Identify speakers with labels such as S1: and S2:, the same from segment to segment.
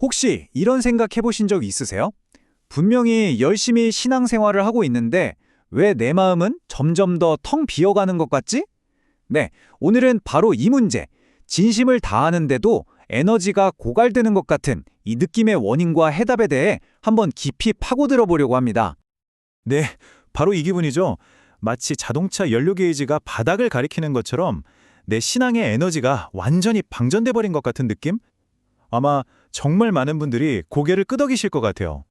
S1: 혹시 이런 생각 해보신 적 있으세요? 분명히 열심히 신앙생활을 하고 있는데 왜 내 마음은 점점 더 텅 비어가는 것 같지? 네, 오늘은 바로 이 문제, 진심을 다하는데도 에너지가 고갈되는 것 같은 이 느낌의 원인과 해답에 대해 한번 깊이 파고들어 보려고 합니다.
S2: 네, 바로 이 기분이죠. 마치 자동차 연료 게이지가 바닥을 가리키는 것처럼 내 신앙의 에너지가 완전히 방전돼 버린 것 같은 느낌? 아마 정말 많은 분들이 고개를 끄덕이실 것 같아요.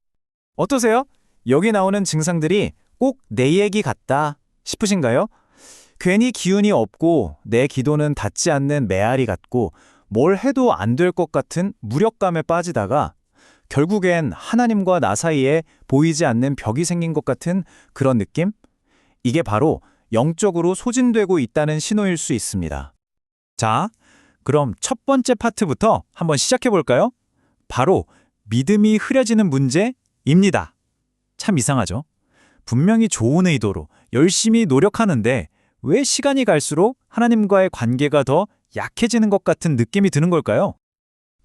S1: 어떠세요? 여기 나오는 증상들이 꼭 내 얘기 같다 싶으신가요? 괜히 기운이 없고 내 기도는 닿지 않는 메아리 같고 뭘 해도 안 될 것 같은 무력감에 빠지다가 결국엔 하나님과 나 사이에 보이지 않는 벽이 생긴 것 같은 그런 느낌? 이게 바로 영적으로 소진되고 있다는 신호일 수 있습니다. 자, 그럼 첫 번째 파트부터 한번 시작해 볼까요? 바로 믿음이 흐려지는 문제입니다. 참 이상하죠? 분명히 좋은 의도로 열심히 노력하는데 왜 시간이 갈수록 하나님과의 관계가 더 약해지는 것 같은 느낌이 드는 걸까요?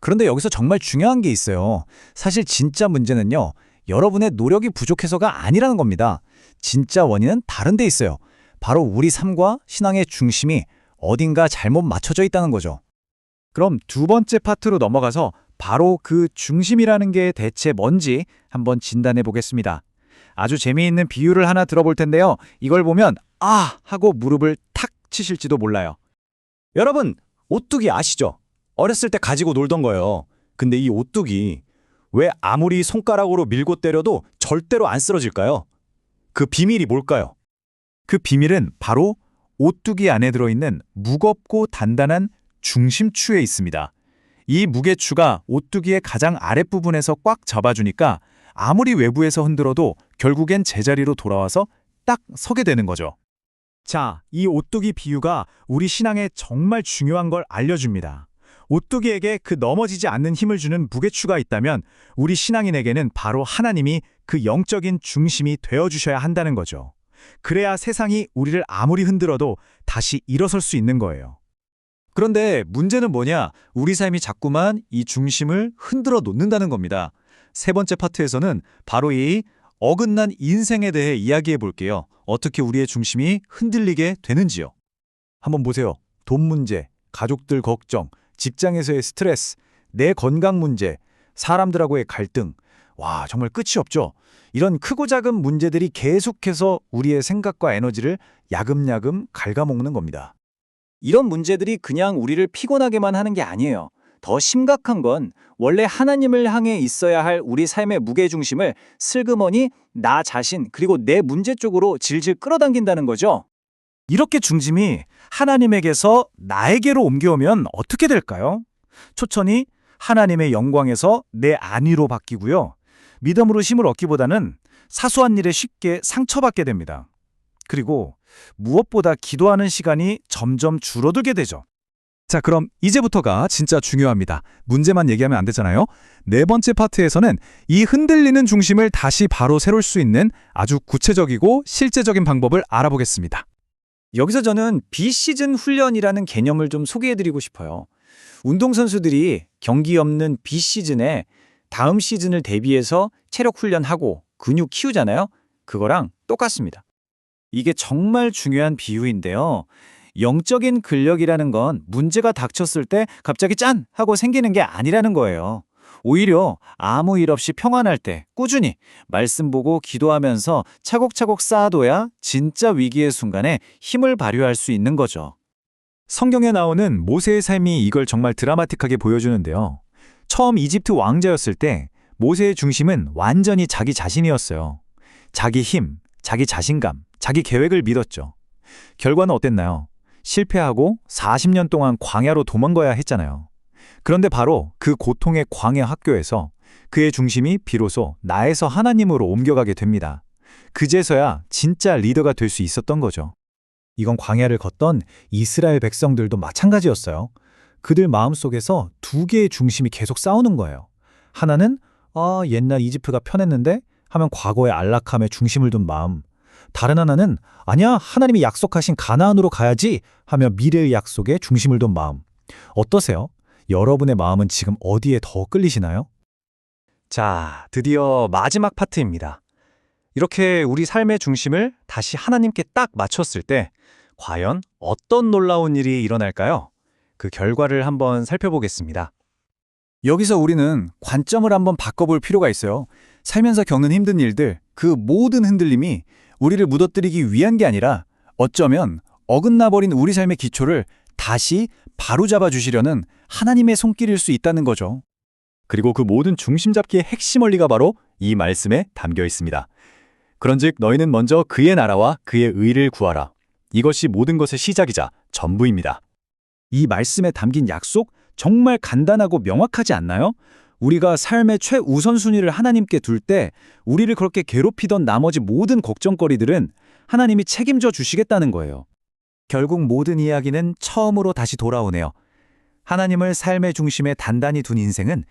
S1: 그런데 여기서 정말 중요한 게 있어요. 사실 진짜 문제는요. 여러분의 노력이 부족해서가 아니라는 겁니다. 진짜 원인은 다른 데 있어요. 바로 우리 삶과 신앙의 중심이 어딘가 잘못 맞춰져 있다는 거죠. 그럼 두 번째 파트로 넘어가서 바로 그 중심이라는 게 대체 뭔지 한번 진단해 보겠습니다. 아주 재미있는 비유를 하나 들어볼 텐데요. 이걸 보면 아 하고 무릎을 탁 치실지도 몰라요. 여러분, 오뚜기 아시죠? 어렸을 때 가지고 놀던 거예요. 근데 이 오뚜기 왜 아무리 손가락으로 밀고 때려도 절대로 안 쓰러질까요? 그 비밀이 뭘까요? 그 비밀은 바로 오뚜기 안에 들어있는 무겁고 단단한 중심추에 있습니다. 이 무게추가 오뚜기의 가장 아랫부분에서 꽉 잡아주니까 아무리 외부에서 흔들어도 결국엔 제자리로 돌아와서 딱 서게 되는 거죠. 자, 이 오뚜기 비유가 우리 신앙에 정말 중요한 걸 알려줍니다. 오뚜기에게 그 넘어지지 않는 힘을 주는 무게추가 있다면 우리 신앙인에게는 바로 하나님이 그 영적인 중심이 되어주셔야 한다는 거죠. 그래야 세상이 우리를 아무리 흔들어도 다시 일어설 수 있는 거예요. 그런데 문제는 뭐냐? 우리 삶이 자꾸만 이 중심을 흔들어 놓는다는 겁니다. 세 번째 파트에서는 바로 이 어긋난 인생에 대해 이야기해 볼게요. 어떻게 우리의 중심이 흔들리게 되는지요. 한번 보세요. 돈 문제, 가족들 걱정, 직장에서의 스트레스, 내 건강 문제, 사람들하고의 갈등. 와, 정말 끝이 없죠. 이런 크고 작은 문제들이 계속해서 우리의 생각과 에너지를 야금야금 갉아먹는 겁니다. 이런 문제들이 그냥 우리를 피곤하게만 하는 게 아니에요. 더 심각한 건 원래 하나님을 향해 있어야 할 우리 삶의 무게중심을 슬그머니 나 자신 그리고 내 문제 쪽으로 질질 끌어당긴다는 거죠. 이렇게 중심이 하나님에게서 나에게로 옮겨오면 어떻게 될까요? 초천이 하나님의 영광에서 내 안위로 바뀌고요. 믿음으로 힘을 얻기보다는 사소한 일에 쉽게 상처받게 됩니다. 그리고 무엇보다 기도하는 시간이 점점 줄어들게 되죠. 자, 그럼 이제부터가 진짜 중요합니다. 문제만 얘기하면 안 되잖아요. 네 번째 파트에서는 이 흔들리는 중심을 다시 바로 세울 수 있는 아주 구체적이고 실제적인 방법을 알아보겠습니다. 여기서 저는 비시즌 훈련이라는 개념을 좀 소개해드리고 싶어요. 운동선수들이 경기 없는 비시즌에 다음 시즌을 대비해서 체력 훈련하고 근육 키우잖아요. 그거랑 똑같습니다. 이게 정말 중요한 비유인데요. 영적인 근력이라는 건 문제가 닥쳤을 때 갑자기 짠! 하고 생기는 게 아니라는 거예요. 오히려 아무 일 없이 평안할 때 꾸준히 말씀 보고 기도하면서 차곡차곡 쌓아둬야 진짜 위기의 순간에 힘을 발휘할 수 있는 거죠. 성경에 나오는 모세의 삶이 이걸 정말 드라마틱하게 보여주는데요. 처음 이집트 왕자였을 때 모세의 중심은 완전히 자기 자신이었어요. 자기 힘, 자기 자신감, 자기 계획을 믿었죠. 결과는 어땠나요? 실패하고 40년 동안 광야로 도망가야 했잖아요. 그런데 바로 그 고통의 광야 학교에서 그의 중심이 비로소 나에서 하나님으로 옮겨가게 됩니다. 그제서야 진짜 리더가 될 수 있었던 거죠. 이건 광야를 걷던 이스라엘 백성들도 마찬가지였어요. 그들 마음속에서 두 개의 중심이 계속 싸우는 거예요. 하나는 아, 옛날 이집트가 편했는데 하면 과거의 안락함에 중심을 둔 마음. 다른 하나는 아니야, 하나님이 약속하신 가나안으로 가야지 하며 미래의 약속에 중심을 둔 마음. 어떠세요? 여러분의 마음은 지금 어디에 더 끌리시나요? 자, 드디어 마지막 파트입니다. 이렇게 우리 삶의 중심을 다시 하나님께 딱 맞췄을 때 과연 어떤 놀라운 일이 일어날까요? 그 결과를 한번 살펴보겠습니다. 여기서 우리는 관점을 한번 바꿔볼 필요가 있어요. 살면서 겪는 힘든 일들, 그 모든 흔들림이 우리를 무너뜨리기 위한 게 아니라 어쩌면 어긋나버린 우리 삶의 기초를 다시 바로잡아 주시려는 하나님의 손길일 수 있다는 거죠. 그리고 그 모든 중심 잡기의 핵심 원리가 바로 이 말씀에 담겨 있습니다. 그런즉 너희는 먼저 그의 나라와 그의 의를 구하라. 이것이 모든 것의 시작이자 전부입니다. 이 말씀에 담긴 약속 정말 간단하고 명확하지 않나요? 우리가 삶의 최우선순위를 하나님께 둘 때 우리를 그렇게 괴롭히던 나머지 모든 걱정거리들은 하나님이 책임져 주시겠다는 거예요. 결국 모든 이야기는 처음으로 다시 돌아오네요. 하나님을 삶의 중심에 단단히 둔 인생은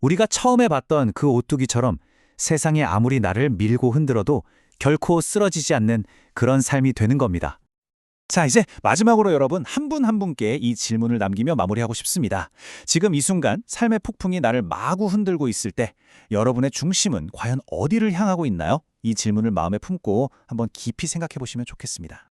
S1: 우리가 처음에 봤던 그 오뚜기처럼 세상이 아무리 나를 밀고 흔들어도 결코 쓰러지지 않는 그런 삶이 되는 겁니다. 자, 이제 마지막으로 여러분 한분한 분께 이 질문을 남기며 마무리하고 싶습니다. 지금 이 순간 삶의 폭풍이 나를 마구 흔들고 있을 때 여러분의 중심은 과연 어디를 향하고 있나요? 이 질문을 마음에 품고 한번 깊이 생각해 보시면 좋겠습니다.